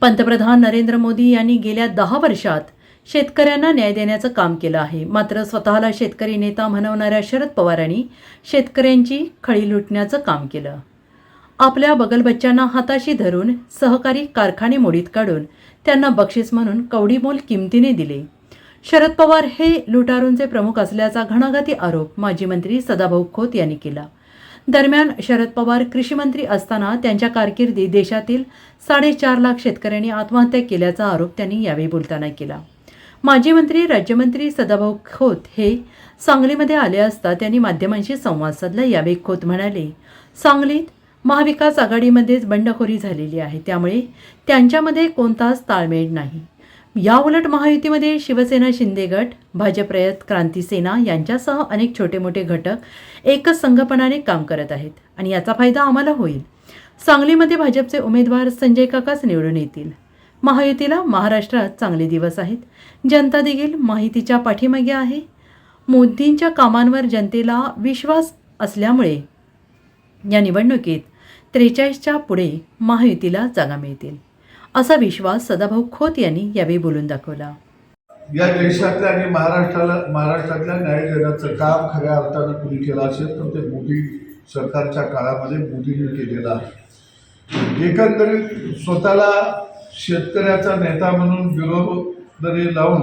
पंतप्रधान नरेंद्र मोदी यांनी गेल्या दहा वर्षात शेतकऱ्यांना न्याय देण्याचं काम केलं आहे. मात्र स्वतःला शेतकरी नेता म्हणवणाऱ्या शरद पवारांनी शेतकऱ्यांची खळी लुटण्याचं काम केलं. आपल्या बगलबच्च्यांना हाताशी धरून सहकारी कारखाने मोडीत काढून त्यांना बक्षीस म्हणून कवडीमोल किमतीने दिले. शरद पवार हे लुटारूंचे प्रमुख असल्याचा घणाघाती आरोप माजी मंत्री सदाभाऊ खोत यांनी केला. दरम्यान शरद पवार कृषीमंत्री असताना त्यांच्या कारकिर्दीत देशातील साडेचार लाख शेतकऱ्यांनी आत्महत्या केल्याचा आरोप त्यांनी यावेळी बोलताना केला. माजी मंत्री राज्यमंत्री सदाभाऊ खोत हे सांगलीमध्ये आले असता त्यांनी माध्यमांशी संवाद साधला. यावेळी खोत म्हणाले सांगलीत महाविकास आघाडीमध्येच बंडखोरी झालेली आहे. त्यामुळे त्यांच्यामध्ये कोणताच ताळमेळ नाही. याउलट महायुतीमध्ये शिवसेना शिंदे गट भाजप रयत क्रांती सेना यांच्यासह अनेक छोटे मोठे घटक एकच संघपणाने काम करत आहेत आणि याचा फायदा आम्हाला होईल. सांगलीमध्ये भाजपचे उमेदवार संजय काकाच निवडून येतील. महायुतीला महाराष्ट्रात चांगले दिवस आहेत. जनता देखील माहितीच्या पाठीमागे आहे. मोदींच्या कामांवर जनतेला विश्वास असल्यामुळे या निवडणुकीत त्रेचाळीसच्या पुढे महायुतीला जागा मिळतील. असा विश्वास सदाभाऊ खोत यांनी यावेळी बोलून दाखवला. या देशातल्या आणि महाराष्ट्राला महाराष्ट्रातल्या न्याय देण्याचं काम खऱ्या अर्थानं कुणी केलं असेल तर ते मोदी सरकारच्या काळामध्ये मोदींनी केलेलं आहे. एकंदरीत स्वतःला शेतकऱ्याचा नेता म्हणून विरोधरी लावून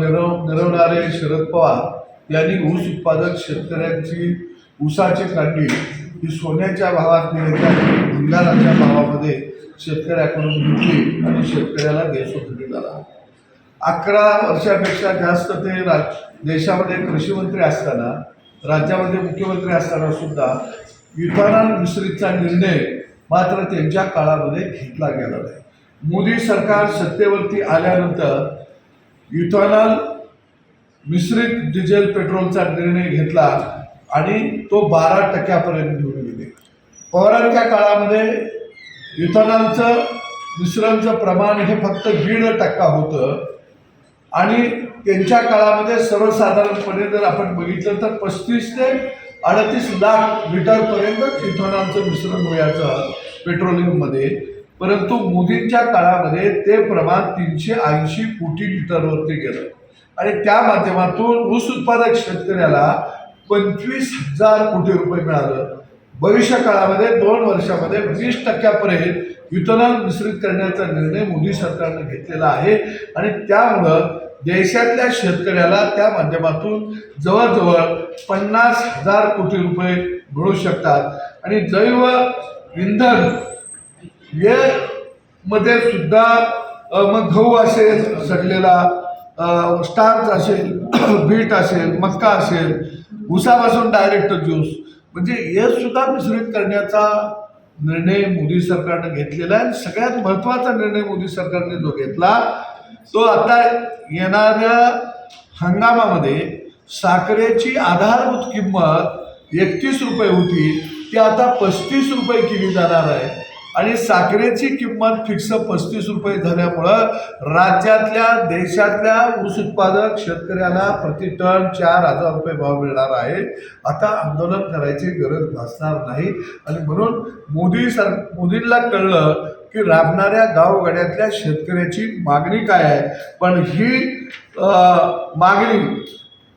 मिरव मिरवणारे शरद पवार यांनी ऊस उत्पादक शेतकऱ्यांची ऊसाची कांडी ही सोन्याच्या भावात मिळते भंगाराच्या भावामध्ये शेतकऱ्याकडून घेतली आणि शेतकऱ्याला देशोधडी झाला. अकरा वर्षापेक्षा जास्त ते राज देशामध्ये कृषीमंत्री असताना राज्यामध्ये मुख्यमंत्री असताना सुद्धा इथानॉल मिश्रितचा निर्णय मात्र त्यांच्या काळामध्ये घेतला गेला नाही. मोदी सरकार सत्तेवरती आल्यानंतर इथॉनॉल मिश्रित डिझेल पेट्रोलचा निर्णय घेतला आणि तो बारा टक्क्यापर्यंत घेऊन गेले. पवारांच्या काळामध्ये इथॉनॉलचं मिश्रणचं प्रमाण हे फक्त दीड टक्का होतं. आणि त्यांच्या काळामध्ये सर्वसाधारणपणे जर आपण बघितलं तर पस्तीस ते अडतीस लाख लिटरपर्यंत इथॉनॉलचं मिश्रण व्हायचं पेट्रोलियममध्ये. परंतु मोदींच्या काळामध्ये ते प्रमाण तीनशे ऐंशी कोटी लिटरवरती गेलं. आणि त्या माध्यमातून ऊस उत्पादक शेतकऱ्याला पंचवीस हजार कोटी रुपये मिळालं. भविष्य काळामध्ये दोन वर्षामध्ये वीस टक्क्यापर्यंत वितरण मिश्रित करण्याचा निर्णय मोदी सरकारनं घेतलेला आहे. आणि त्यामुळं देशातल्या शेतकऱ्याला त्या माध्यमातून जवळजवळ पन्नास हजार कोटी रुपये मिळू शकतात. आणि जैव इंधन हे मध्ये सुद्धा मग गहू असेल सडलेला स्टार्च असेल बीट असेल मक्का असेल उसापासून डायरेक्ट ज्यूस म्हणजे हे सुद्धा मिश्रित करण्याचा निर्णय मोदी सरकारनं घेतलेला आहे. आणि सगळ्यात महत्त्वाचा निर्णय मोदी सरकारने जो घेतला तो आता येणाऱ्या हंगामामध्ये साखरेची आधारभूत किंमत एकतीस रुपये होती ती आता पस्तीस रुपये केली जाणार आहे. आणि साखरेची किंमत फिक्स पस्तीस रुपये झाल्यामुळं राज्यातल्या देशातल्या ऊस उत्पादक शेतकऱ्याला प्रति टन चार हजार रुपये भाव मिळणार आहे. आता आंदोलन करायची गरज भासणार नाही. आणि म्हणून मोदी सर मोदींना कळलं की राबणाऱ्या गावगाड्यातल्या शेतकऱ्याची मागणी काय आहे? पण ही मागणी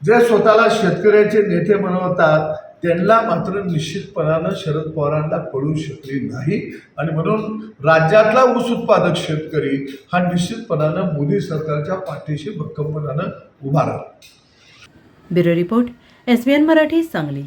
जे स्वतःला शेतकऱ्याचे नेते बनवतात त्यांना मात्र निश्चितपणानं शरद पवारांना कळू शकली नाही. आणि म्हणून राज्यातला ऊस उत्पादक शेतकरी हा निश्चितपणानं मोदी सरकारच्या पाठीशी भक्कमपणानं उभा राहिला bureau report S N Marathi Sangli.